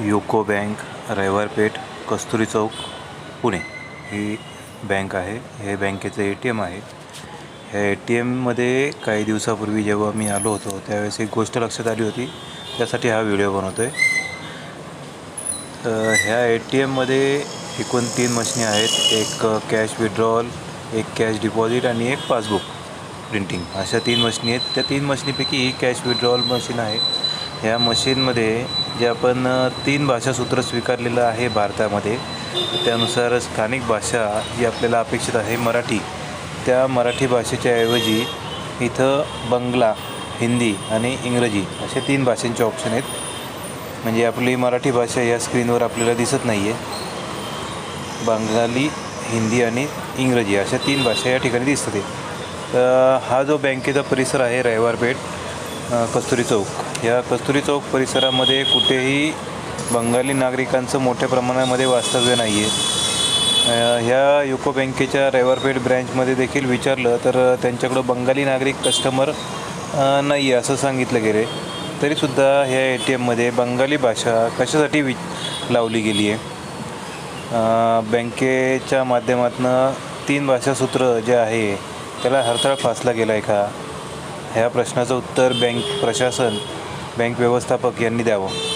UCO bank Raviwar Peth Kasturi Chowk Pune. ही bank आहे. हे बँकेचं ए टी एम आहे. ह्या ए टी एममध्ये काही दिवसापूर्वी जेव्हा मी आलो होतो त्यावेळेस एक गोष्ट लक्षात आली होती. त्यासाठी हा व्हिडिओ बनवतो आहे ह्या ए टी एममध्ये एकूण तीन मशिनी आहेत. एक कॅश विड्रॉवल एक कॅश डिपॉझिट आणि एक पासबुक. प्रिंटिंग अशा तीन मशीनी आहेत. त्या तीन मशनीपैकी ही कॅश विड्रॉवल मशीन आहे. ह्या मशीनमध्ये जे आपण तीन भाषा सूत्र स्वीकारलेलं आहे भारतामध्ये त्यानुसार स्थानिक भाषा जी आपल्याला अपेक्षित आहे मराठी. त्या मराठी भाषेच्या ऐवजी इथं बंगला हिंदी आणि इंग्रजी असे तीन भाषांचे ऑप्शन आहेत. म्हणजे आपली मराठी भाषा या स्क्रीनवर आपल्याला दिसत नाही आहे बंगाली हिंदी आणि इंग्रजी अशा तीन भाषा या ठिकाणी दिसतात. आहे. तर हा जो बँकेचा परिसर आहे रविवारपेठ कस्तुरी चौक. या कस्तुरी चौक परिसरामध्ये कुठेही बंगाली नागरिकांचं मोठ्या प्रमाणामध्ये वास्तव्य नाही आहे ह्या युको बँकेच्या रविवारपेठ ब्रँचमध्ये देखील विचारलं तर त्यांच्याकडं बंगाली नागरिक कस्टमर नाही आहे असं सांगितलं गेले तरीसुद्धा ह्या ए टी एममध्ये बंगाली भाषा कशासाठी वि लावली गेली आहे बँकेच्या माध्यमातून तीन भाषा सूत्र जे आहे त्याला हरताळ फासला गेला आहे का ह्या प्रश्नाचं उत्तर बँक प्रशासन बँक व्यवस्थापक यांनी द्यावं.